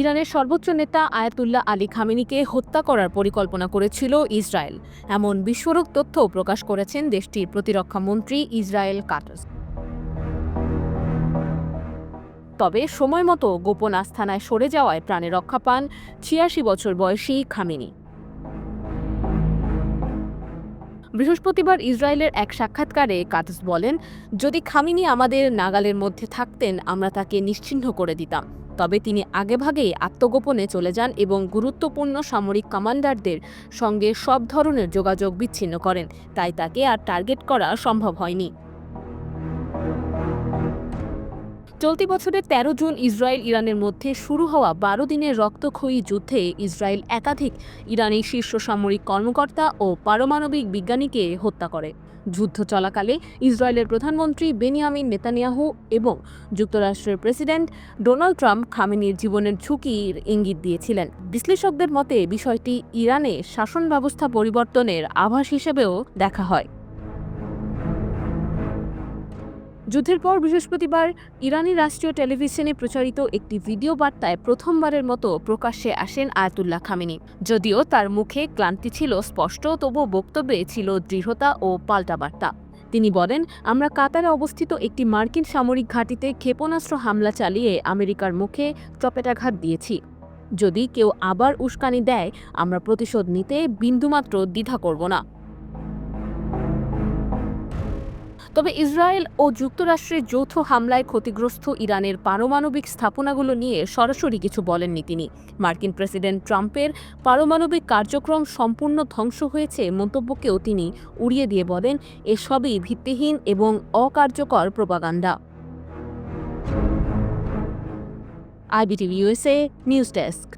ইরানের সর্বোচ্চ নেতা আয়াতুল্লাহ আলী খামেনিকে হত্যা করার পরিকল্পনা করেছিল ইসরায়েল। এমন বিস্ফোরক তথ্য প্রকাশ করেছেন দেশটির প্রতিরক্ষা মন্ত্রী ইসরায়েল কাটাস। তবে সময় মতো গোপন আস্থানায় সরে যাওয়ায় প্রাণে রক্ষা পান ছিয়াশি বছর বয়সী খামেনি। বৃহস্পতিবার ইসরায়েলের এক সাক্ষাৎকারে কাটাস বলেন, যদি খামিনি আমাদের নাগালের মধ্যে থাকতেন, আমরা তাকে নিশ্চিহ্ন করে দিতাম। তবে তিনি আগেভাগেই আত্মগোপনে চলে যান এবং গুরুত্বপূর্ণ সামরিক কমান্ডারদের সঙ্গে সব ধরনের যোগাযোগ বিচ্ছিন্ন করেন, তাই তাকে আর টার্গেট করা সম্ভব হয়নি। চলতি বছরের ১৩ জুন ইসরায়েল ইরানের মধ্যে শুরু হওয়া বারো দিনের রক্তক্ষয়ী যুদ্ধে ইসরায়েল একাধিক ইরানি শীর্ষ সামরিক কর্মকর্তা ও পারমাণবিক বিজ্ঞানীকে হত্যা করে। যুদ্ধ চলাকালে ইসরায়েলের প্রধানমন্ত্রী বেনিয়ামিন নেতানিয়াহু এবং যুক্তরাষ্ট্রের প্রেসিডেন্ট ডোনাল্ড ট্রাম্প খামেনির জীবনের ঝুঁকির ইঙ্গিত দিয়েছিলেন। বিশ্লেষকদের মতে, বিষয়টি ইরানে শাসন ব্যবস্থা পরিবর্তনের আভাস হিসেবেও দেখা হয়। যুদ্ধের পর বৃহস্পতিবার ইরানি রাষ্ট্রীয় টেলিভিশনে প্রচারিত একটি ভিডিও বার্তায় প্রথমবারের মতো প্রকাশ্যে আসেন আয়াতুল্লাহ খামেনি। যদিও তার মুখে ক্লান্তি ছিল স্পষ্ট তবু বক্তব্যে ছিল দৃঢ়তা ও পাল্টা বার্তা। তিনি বলেন, আমরা কাতারে অবস্থিত একটি মার্কিন সামরিক ঘাঁটিতে ক্ষেপণাস্ত্র হামলা চালিয়ে আমেরিকার মুখে চপেটাঘাত দিয়েছি। যদি কেউ আবার উস্কানি দেয়, আমরা প্রতিশোধ নিতে বিন্দুমাত্র দ্বিধা করব না। তবে ইসরায়েল ও যুক্তরাষ্ট্রের যৌথ হামলায় ক্ষতিগ্রস্ত ইরানের পারমাণবিক স্থাপনাগুলো নিয়ে সরাসরি কিছু বলেননি তিনি। মার্কিন প্রেসিডেন্ট ট্রাম্পের পারমাণবিক কার্যক্রম সম্পূর্ণ ধ্বংস হয়েছে মন্তব্যকেও তিনি উড়িয়ে দিয়ে বলেন, এসবই ভিত্তিহীন এবং অকার্যকর propaganda. IBTV USA news desk.